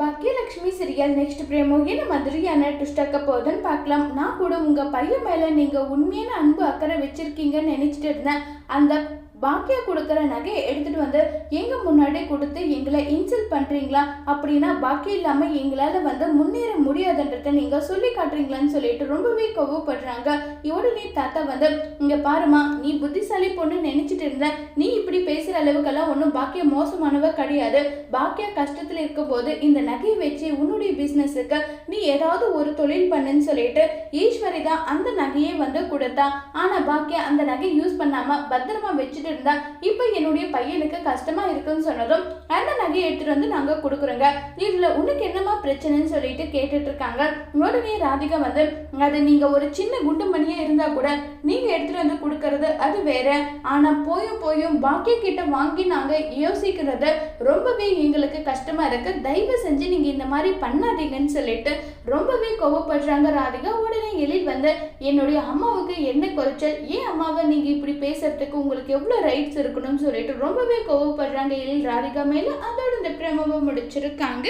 Baakiyalakshmi serial next பிரேமோ என்ன மாதிரியான twist ஆக்க பார்க்கலாம். நான் கூட உங்கள் பையன் மேலே நீங்கள் உண்மையான அன்பு அக்கறை வச்சுருக்கீங்கன்னு நினச்சிட்டு இருந்தேன். அந்த பாக்கியா கொடுக்குற நகையை எடுத்துட்டு வந்து எங்க முன்னாடி கொடுத்து எங்களை இன்சல்ட் பண்றீங்களா? அப்படின்னா பாக்கியம் இல்லாம எங்களால வந்து முன்னேற முடியாதுன்றத நீங்க சொல்லி காட்டுறீங்களான்னு சொல்லிட்டு ரொம்பவே கோவப்படுறாங்க. உடனே தாத்தா வந்து இங்க பாருமா நீ புத்திசாலி பொண்ணு நினைச்சிட்டு இருந்த நீ இப்படி பேசுற அளவுக்கெல்லாம் ஒன்றும் பாக்கிய மோசமானவ கிடையாது. பாக்கியா கஷ்டத்துல இருக்கும் போது இந்த நகையை வச்சு உன்னுடைய பிசினஸுக்கு நீ ஏதாவது ஒரு தொழில் பண்ணுன்னு சொல்லிட்டு ஈஸ்வரி தான் அந்த நகையை வந்து கொடுத்தா. ஆனா பாக்கியா அந்த நகையை யூஸ் பண்ணாம பத்திரமா வச்சுட்டு இருந்தா இப்போ என்னுடைய பையனுக்கு கஷ்டமா இருக்குன்னு சொன்னதும் அந்த வாங்கி எடுத்துட்டு வந்து நாங்க கொடுக்குறோங்க. இதுல உனக்கு என்னமா பிரச்சனைன்னு சொல்லிட்டு கேட்டுட்டு இருக்காங்க. உடனே ராதிகா வந்து அது நீங்க ஒரு சின்ன குண்டு மணியா இருந்தா கூட நீங்க எடுத்துட்டு வந்து கொடுக்கறது அது வேற. ஆனா போயும் போயும் பாக்கிய கிட்ட வாங்கி நாங்க யோசிக்கிறது ரொம்பவே எங்களுக்கு கஷ்டமா இருக்கு. தயவு செஞ்சு நீங்க இந்த மாதிரி பண்ணாதீங்கன்னு சொல்லிட்டு ரொம்பவே கோவப்படுறாங்க ராதிகா. உடனே எழில் வந்து என்னுடைய அம்மாவுக்கு என்ன குறைச்சல்? ஏன் அம்மாவை நீங்க இப்படி பேசுறதுக்கு உங்களுக்கு எவ்வளவு ரைட்ஸ் இருக்கணும்னு சொல்லிட்டு ரொம்பவே கோவப்படுறாங்க எழில் ராதிகா மேல. அதை இந்த பிரமவை முடிச்சிருக்காங்க.